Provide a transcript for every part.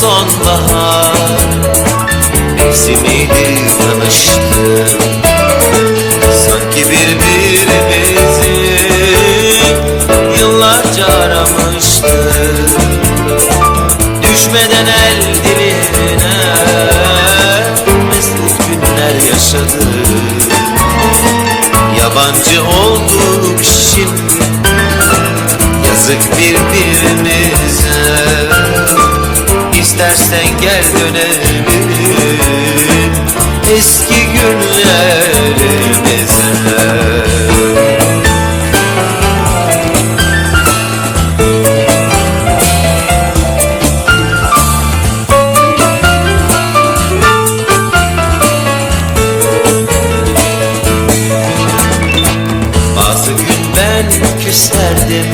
sonbahar. Mevsimiyle tanıştık İstersen gel dönelim. Eski günlerimize. Bazı gün ben küserdim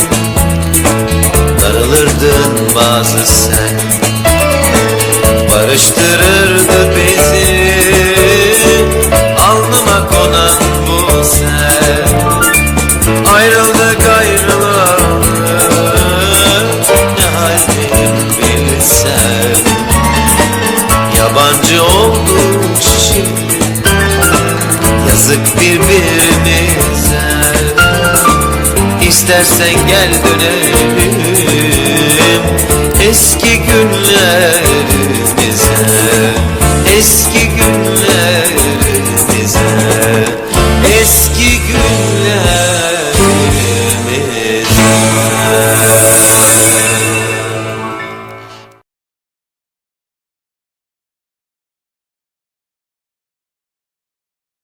Darılırdın bazı sen Barıştırırdı bizi. Alnıma konan bu sen. Ayrıldık ayrılalı Ne haldeyim bilsen. Yabancı olduk şimdi. Yazık birbirimize. İstersen gel dönelim Eski günlerimize Eski